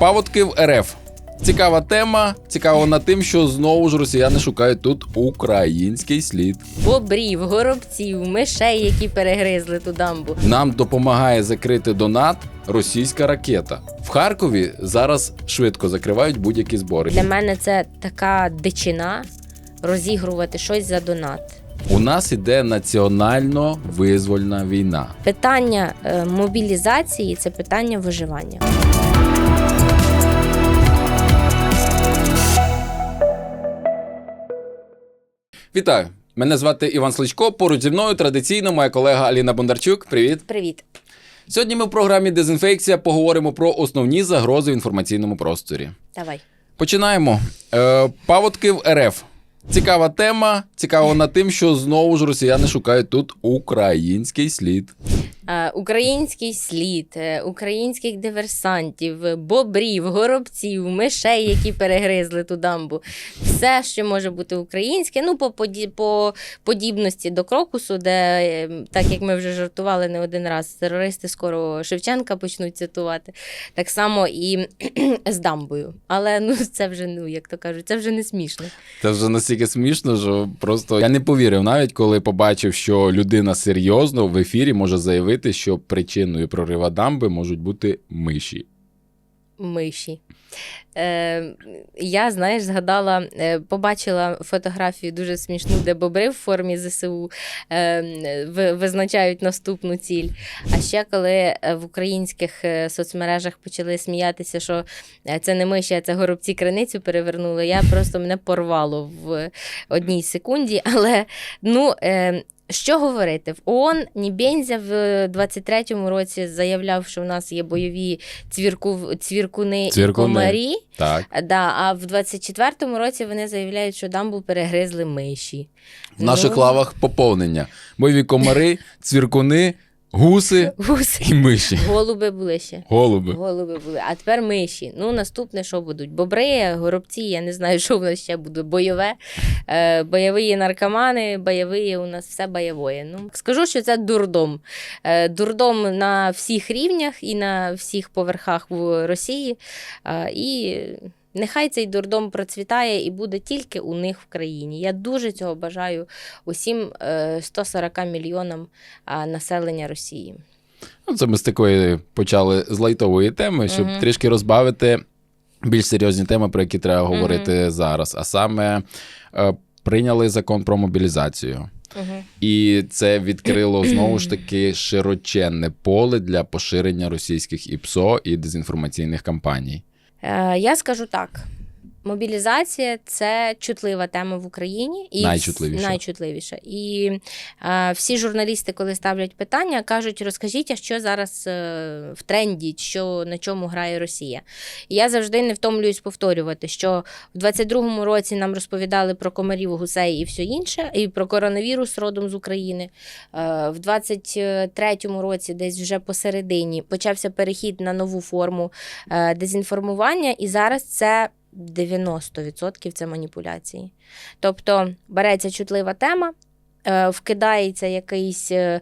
Паводки в РФ. Цікава тема. Цікава вона тим, що знову ж росіяни шукають тут український слід. бобрів, горобців, мишей, які перегризли ту дамбу. Нам допомагає закрити донат російська ракета. В Харкові зараз швидко закривають будь-які збори. Для мене це така дичина розігрувати щось за донат. У нас іде національно визвольна війна. Питання е, мобілізації це питання виживання. Вітаю! Мене звати Іван Сличко. Поруч зі мною традиційно моя колега Аліна Бондарчук. Привіт. Привіт. Сьогодні ми в програмі Дезінфекція поговоримо про основні загрози в інформаційному просторі. Давай. Починаємо. Е, паводки в РФ. Цікава тема. Цікава над тим, що знову ж росіяни шукають тут український слід. Е, Український слід, е, українських диверсантів, е, бобрів, горобців, мишей, які перегризли ту дамбу. Все, що може бути українське, ну по, поді- по подібності до крокусу, де, е, так як ми вже жартували не один раз, терористи скоро Шевченка почнуть цитувати. Так само і з дамбою. Але ну це вже, ну як то кажуть, це вже не смішно. Це вже настільки смішно, що просто я не повірив навіть, коли побачив, що людина серйозно в ефірі може заявити, що причиною прорива дамби можуть бути миші. миші. Е, я, знаєш, згадала, е, побачила фотографію дуже смішну, де бобри в формі ЗСУ е, визначають наступну ціль. А ще коли е, в українських е, соцмережах почали сміятися, що це не миші, а це горобці криницю перевернули, я просто мене порвало в одній секунді. Але ну. Е, що говорити? В ООН Нібензя в 23-му році заявляв, що в нас є бойові цвірку, цвіркуни, Цвіркуни. і комарі. Так. Да, а в 24-му році вони заявляють, що дамбу перегризли миші. В наших Ну. лавах поповнення. Бойові комари, цвіркуни, гуси Гуси. і миші. Голуби були ще. Голуби. Голуби були. А тепер миші. Ну, наступне, що будуть? Бобри, горобці, я не знаю, що в нас ще буде. Бойове. Е, бойові наркомани, бойові у нас все бойове. Ну, скажу, що це дурдом. Е, дурдом на всіх рівнях і на всіх поверхах в Росії. Е, і нехай цей дурдом процвітає і буде тільки у них в країні. Я дуже цього бажаю усім е, 140 мільйонам населення Росії. Ну, це ми з такої почали з лайтової теми, щоб Мгм. трішки розбавити більш серйозні теми, про які треба говорити зараз. А саме е, прийняли закон про мобілізацію. Угу. І це відкрило знову ж таки широченне поле для поширення російських ІПСО і дезінформаційних кампаній. Е, я скажу так: мобілізація це чутлива тема в Україні і Найчутливіша. найчутливіша. І е, всі журналісти, коли ставлять питання, кажуть: розкажіть, а що зараз е, в тренді, що на чому грає Росія. І я завжди не втомлююсь повторювати, що в 22-му році нам розповідали про комарів, гусей і все інше, і про коронавірус родом з України. Е, В 23-му році, десь вже посередині, почався перехід на нову форму е, дезінформування, і зараз це 90% це маніпуляції. Тобто береться чутлива тема. Е, Вкидається якийсь е,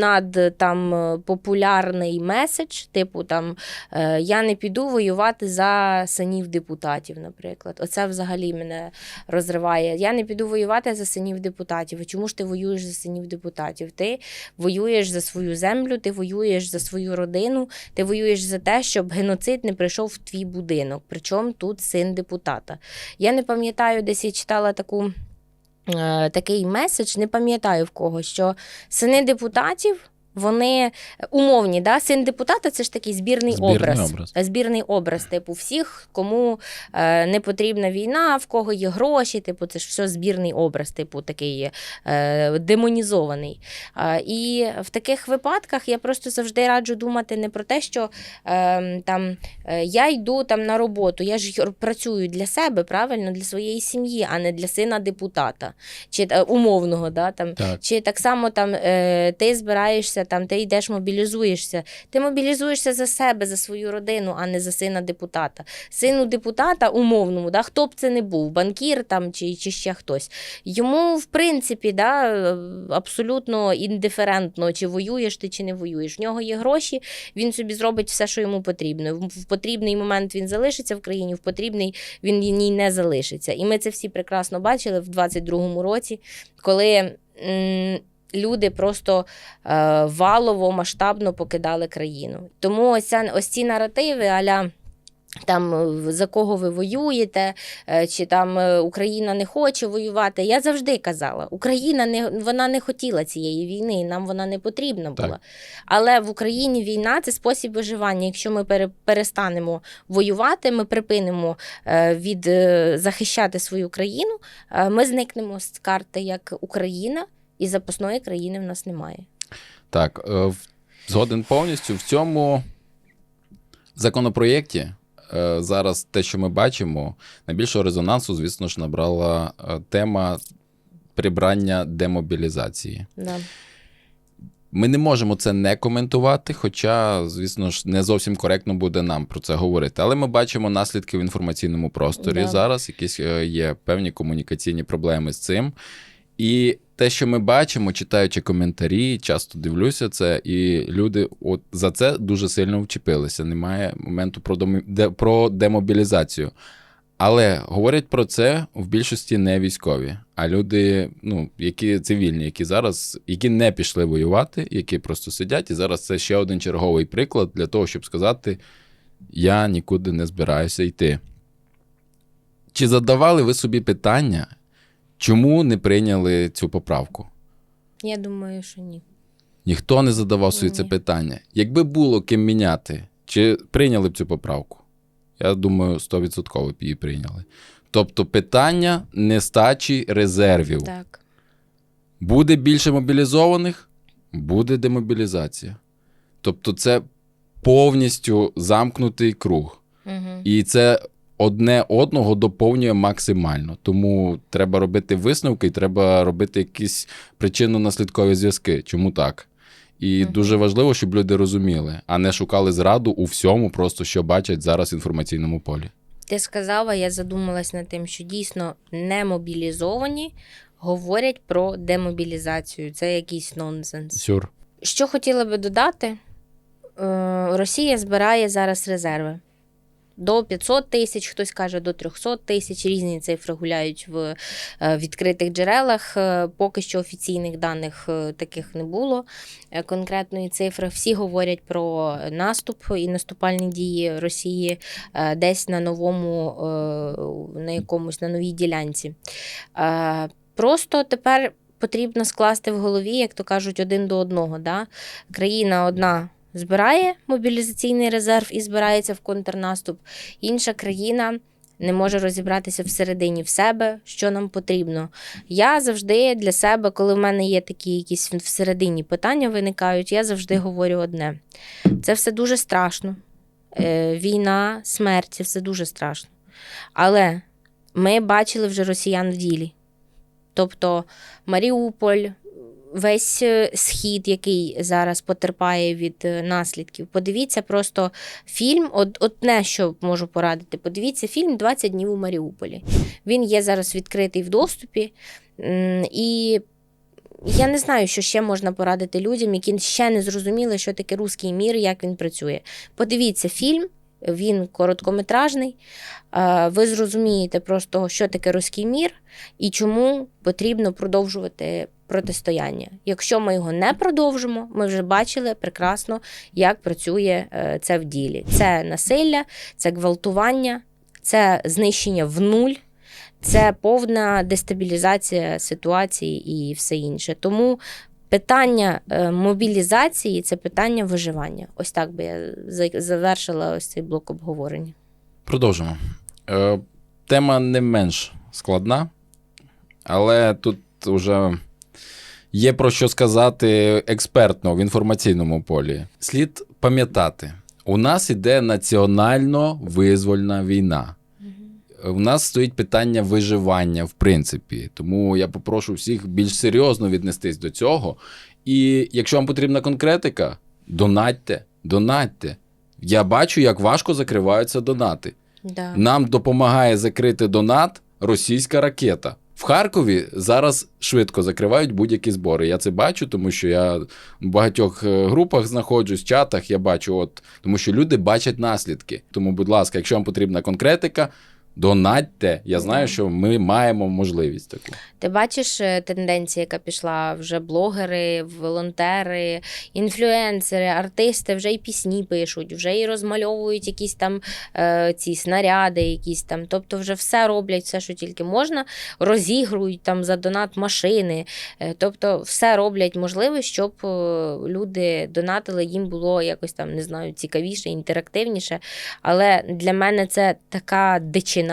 над там е, популярний меседж, типу там я не піду воювати за синів депутатів, наприклад. Оце взагалі мене розриває. Я не піду воювати за синів депутатів. Чому ж ти воюєш за синів депутатів? Ти воюєш за свою землю, ти воюєш за свою родину, ти воюєш за те, щоб геноцид не прийшов в твій будинок. Причому тут син депутата. Я не пам'ятаю, десь я читала таку. Е, Такий меседж, не пам'ятаю в кого, що сини депутатів, вони умовні, да? син депутата це ж такий збірний, Збірний образ. образ. Збірний образ, типу, всіх, кому е, не потрібна війна, в кого є гроші, типу, це ж все збірний образ, типу, такий е, демонізований. Е, і в таких випадках я просто завжди раджу думати не про те, що е, там е, я йду там на роботу, я ж працюю для себе, правильно, для своєї сім'ї, а не для сина депутата, чи е, умовного, да, там, Так. чи так само там е, ти збираєшся боїшся, там ти йдеш, мобілізуєшся. Ти мобілізуєшся за себе, за свою родину, а не за сина депутата. Сину депутата умовному, да, хто б це не був, банкір там чи, чи ще хтось. Йому, в принципі, да, абсолютно індиферентно, чи воюєш ти, чи не воюєш. В нього є гроші, він собі зробить все, що йому потрібно. В потрібний момент він залишиться в країні, в потрібний він ній не залишиться. І ми це всі прекрасно бачили в 22-му році, коли. Люди просто е, валово масштабно покидали країну. Тому ось, ось ці наративи, аля там е, за кого ви воюєте, е, чи там е, Україна не хоче воювати. Я завжди казала, Україна не вона не хотіла цієї війни, і нам вона не потрібна була. Так. Але в Україні війна це спосіб виживання. Якщо ми пере- перестанемо воювати, ми припинимо від захищати свою країну, ми зникнемо з карти як Україна, і запасної країни в нас немає. Так, е, згоден повністю. В цьому законопроєкті е, зараз те, що ми бачимо, найбільшого резонансу, звісно ж, набрала е, тема прибрання демобілізації. Да. Ми не можемо це не коментувати, хоча, звісно ж, не зовсім коректно буде нам про це говорити. Але ми бачимо наслідки в інформаційному просторі. Да. Зараз якісь є певні комунікаційні проблеми з цим. І те, що ми бачимо, читаючи коментарі, часто дивлюся це, і люди от за це дуже сильно вчепилися. Немає моменту про, домі- де, про демобілізацію. Але говорять про це в більшості не військові, а люди, ну, які цивільні, які зараз, які не пішли воювати, які просто сидять. І зараз це ще один черговий приклад для того, щоб сказати: я нікуди не збираюся йти. Чи задавали ви собі питання, чому не прийняли цю поправку? Я думаю, що ні. Ніхто не задавав собі це питання. Якби було ким міняти, чи прийняли б цю поправку? Я думаю, 100% б її прийняли. Тобто питання нестачі резервів. Так. Буде більше мобілізованих, буде демобілізація. Тобто, це повністю замкнутий круг. Угу. І це одне одного доповнює максимально. Тому треба робити висновки і треба робити якісь причинно-наслідкові зв'язки. Чому так? І Мгм. дуже важливо, щоб люди розуміли, а не шукали зраду у всьому, просто що бачать зараз в інформаційному полі. Ти сказала, я задумалась над тим, що дійсно немобілізовані говорять про демобілізацію. Це якийсь нонсенс. Сюр. Що хотіла би додати, Е, Росія збирає зараз резерви. До 500 тисяч, хтось каже до 300 тисяч, різні цифри гуляють в е, відкритих джерелах. Е, Поки що офіційних даних е, таких не було конкретної цифри. Всі говорять про наступ і наступальні дії Росії десь на новому, на якомусь на новій ділянці. Просто тепер потрібно скласти в голові, як то кажуть, один до одного. Да? Країна одна збирає мобілізаційний резерв і збирається в контрнаступ. Інша країна не може розібратися всередині в себе, що нам потрібно. Я завжди для себе, коли в мене є такі якісь всередині питання виникають, я завжди говорю одне: це все дуже страшно. Е, Війна, смерть, це все дуже страшно. Але ми бачили вже росіян в ділі. Тобто Маріуполь, весь е, схід, який зараз потерпає від е, наслідків. Подивіться просто фільм. От, одне, що можу порадити, подивіться фільм «20 днів у Маріуполі. Він є зараз відкритий в доступі. І я не знаю, що ще можна порадити людям, які ще не зрозуміли, що таке руський мір, як він працює. Подивіться фільм. Він короткометражний. Е, Ви зрозумієте просто, що таке руський мір і чому потрібно продовжувати протистояння. Якщо ми його не продовжимо, ми вже бачили прекрасно, як працює е, це в ділі. Це насилля, це гвалтування, це знищення в нуль. Це повна дестабілізація ситуації і все інше. Тому питання е, мобілізації це питання виживання. Ось так би я завершила ось цей блок обговорення. Продовжимо. Е, тема не менш складна, але тут вже є про що сказати експертно в інформаційному полі. Слід пам'ятати, у нас іде національно визвольна війна. У нас стоїть питання виживання, в принципі. Тому я попрошу всіх більш серйозно віднестись до цього І якщо вам потрібна конкретика, донатьте, донатьте. Я бачу, як важко закриваються донати. Да. Нам допомагає закрити донат російська ракета. В Харкові зараз швидко закривають будь-які збори. Я це бачу, тому що я в багатьох е, групах знаходжусь, чатах. Я бачу, от тому що люди бачать наслідки. Тому, будь ласка, якщо вам потрібна конкретика, донатьте. Я знаю, що ми маємо можливість таку. Ти бачиш е, тенденцію, яка пішла вже блогери, волонтери, інфлюенсери, артисти вже і пісні пишуть, вже і розмальовують якісь там е, ці снаряди, якісь там. Тобто, вже все роблять, все, що тільки можна, розігрують там за донат машини. Е, тобто, все роблять можливе, щоб е, люди донатили, їм було якось там не знаю, цікавіше, інтерактивніше. Але для мене це така дичина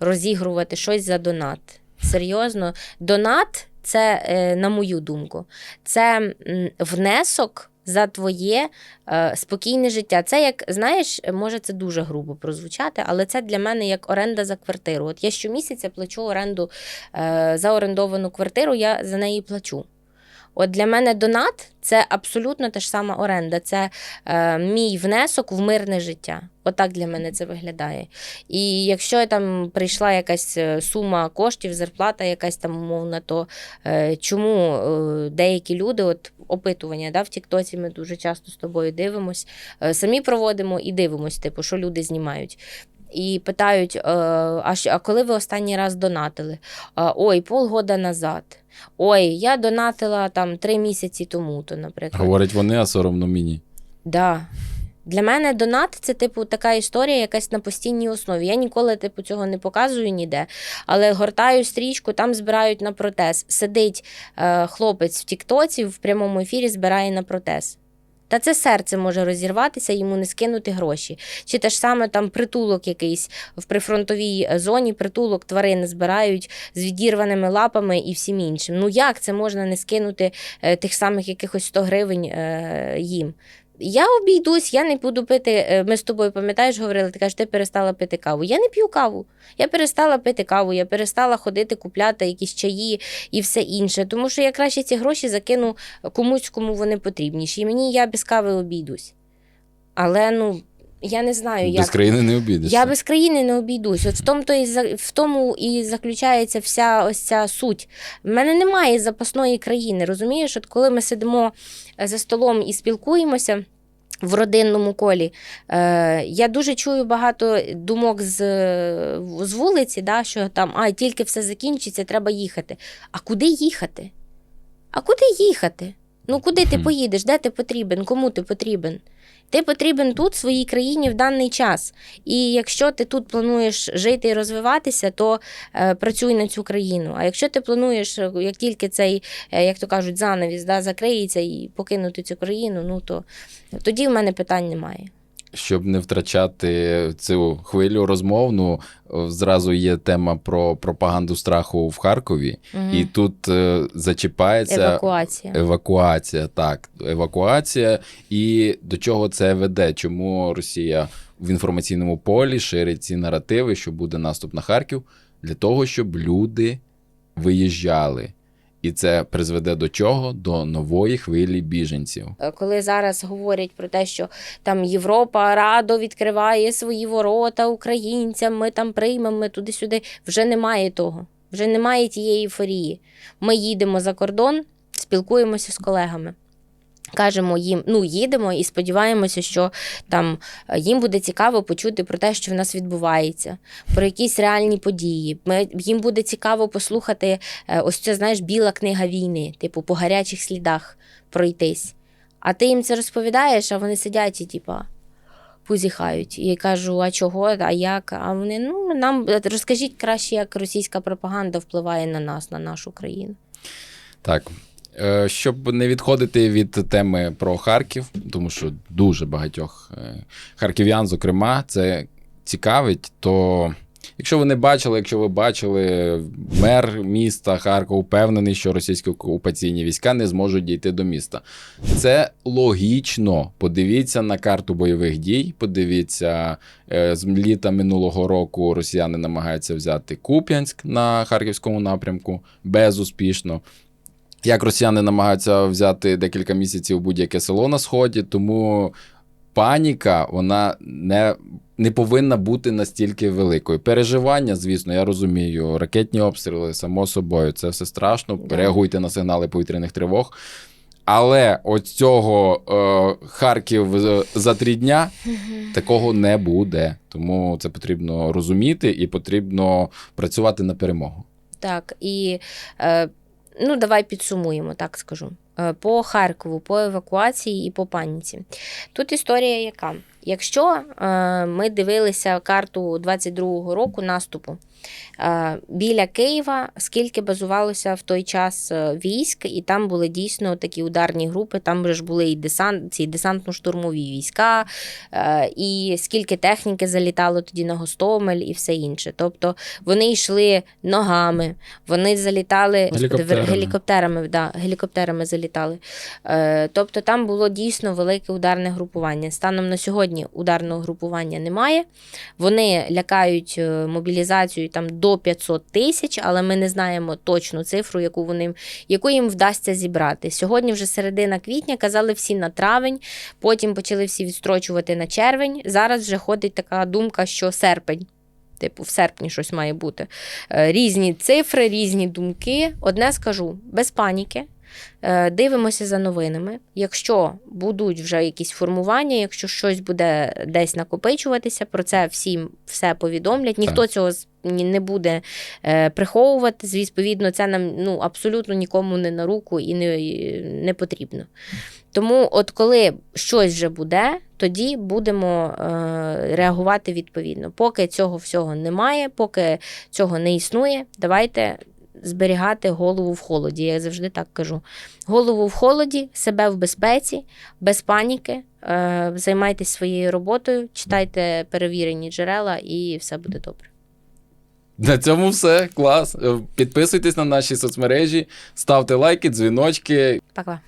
розігрувати щось за донат. Серйозно, донат це, е, на мою думку, це внесок за твоє е, спокійне життя. Це як, знаєш, може це дуже грубо прозвучати, але це для мене як оренда за квартиру. От я щомісяця плачу оренду е, за орендовану квартиру, я за неї плачу. От для мене донат це абсолютно та ж сама оренда. Це е, мій внесок в мирне життя. Отак для мене це виглядає. І якщо там прийшла якась е, сума коштів, зарплата якась там умовна, то е, чому е, деякі люди, от опитування да, в Тіктоці ми дуже часто з тобою дивимось, е, самі проводимо і дивимось, типу, що люди знімають. І питають: е, а, а коли ви останній раз донатили? А, Ой, полгода назад. Ой, я донатила там три місяці тому, то, наприклад. Говорять вони, а соромно мені. Да. Для мене донат це, типу, така історія, якась на постійній основі. Я ніколи, типу, цього не показую ніде. Але гортаю стрічку, там збирають на протез. Сидить е, хлопець в Тіктоці в прямому ефірі, збирає на протез. Та це серце може розірватися, йому не скинути гроші. Чи те ж саме там притулок якийсь в прифронтовій е, зоні, притулок тварини збирають з відірваними лапами і всім іншим. Ну як це можна не скинути е, тих самих якихось 100 гривень е, їм? Я обійдусь, я не буду пити. е, Ми з тобою пам'ятаєш, говорили, ти кажеш, ти перестала пити каву. Я не п'ю каву. Я перестала пити каву, я перестала ходити купляти якісь чаї і все інше. Тому що я краще ці гроші закину комусь, кому вони потрібніші. І мені я без кави обійдусь. Але ну, я не знаю, як. Без країни не обідешся. Я без країни не обійдусь. От в тому, то і за- в тому і заключається вся ось ця суть. В мене немає запасної країни. Розумієш, от коли ми сидимо е, за столом і спілкуємося. В родинному колі. Е, я дуже чую багато думок з, з вулиці, да, що там а, тільки все закінчиться, треба їхати. А куди їхати? А куди їхати? Ну куди ти поїдеш? Де ти потрібен? Кому ти потрібен? Ти потрібен тут, в своїй країні в даний час. І якщо ти тут плануєш жити і розвиватися, то е, працюй на цю країну. А якщо ти плануєш, е, як тільки цей, е, як то кажуть, занавіс да, закриється і покинути цю країну, ну то тоді в мене питань немає. Щоб не втрачати цю хвилю розмовну, зразу є тема про пропаганду страху в Харкові, Мгм. і тут е, зачіпається Евакуація. евакуація. Так, евакуація. І до чого це веде? Чому Росія в інформаційному полі ширить ці наративи, що буде наступ на Харків, для того, щоб люди виїжджали. І це призведе до чого? До нової хвилі біженців. Е, коли зараз говорять про те, що там Європа радо відкриває свої ворота українцям, ми там приймемо ми туди-сюди. Вже немає того. Вже немає тієї ейфорії. Ми їдемо за кордон, спілкуємося з колегами. Кажемо їм, ну їдемо і сподіваємося, що там е, їм буде цікаво почути про те, що в нас відбувається, про якісь реальні події. Ми, їм буде цікаво послухати е, ось це, знаєш, біла книга війни, типу по гарячих слідах пройтись. А ти їм це розповідаєш, а вони сидять і типа. Позіхають. І я кажу, а чого, а як? А вони ну нам розкажіть краще, як російська пропаганда впливає на нас, на нашу країну. Так. Е, Щоб не відходити від теми про Харків, тому що дуже багатьох е, харків'ян, зокрема, це цікавить, то якщо ви не бачили, якщо ви бачили, мер міста Харкова впевнений, що російські окупаційні війська не зможуть дійти до міста. Це логічно. Подивіться на карту бойових дій. Подивіться, е, з літа минулого року росіяни намагаються взяти Куп'янськ на харківському напрямку безуспішно. Як росіяни намагаються взяти декілька місяців будь-яке село на сході, тому паніка вона не, не повинна бути настільки великою. Переживання, звісно, я розумію. Ракетні обстріли, само собою, це все страшно. Реагуйте на сигнали повітряних тривог. Але от цього е, Харків за три дня такого не буде. Тому це потрібно розуміти і потрібно працювати на перемогу. Так, і е, ну, давай підсумуємо, так скажу. Е, По Харкову, по евакуації і по паніці. Тут історія яка? Якщо е, ми дивилися карту 22-го року наступу, біля Києва скільки базувалося в той час е, військ, і там були дійсно такі ударні групи, там вже ж були і десант, ці десантно-штурмові війська, е, і скільки техніки залітало тоді на Гостомель і все інше. Тобто вони йшли ногами, вони залітали Гелікоптерами. гелікоптерами, да, гелікоптерами залітали. Е, тобто там було дійсно велике ударне групування. Станом на сьогодні ударного групування немає. Вони лякають е, мобілізацію там до 500 тисяч, але ми не знаємо точну цифру, яку вони яку їм вдасться зібрати. Сьогодні вже середина квітня казали всі на травень, потім почали всі відстрочувати на червень. Зараз вже ходить така думка, що серпень. Типу, в серпні щось має бути. Е, Різні цифри, різні думки. Одне скажу: без паніки. Е, Дивимося за новинами. Якщо будуть вже якісь формування, якщо щось буде десь накопичуватися, про це всім все повідомлять. Ніхто цього з- ні- не буде е, приховувати. Відповідно, це нам ну, абсолютно нікому не на руку і не, не потрібно. Тому, от коли щось вже буде, тоді будемо е, реагувати відповідно. Поки цього всього немає, поки цього не існує, давайте зберігати голову в холоді. Я завжди так кажу. Голову в холоді, себе в безпеці, без паніки. Е, займайтесь своєю роботою, читайте перевірені джерела, і все буде добре. На цьому все. Клас. Е, Підписуйтесь на наші соцмережі, ставте лайки, дзвіночки. Пока.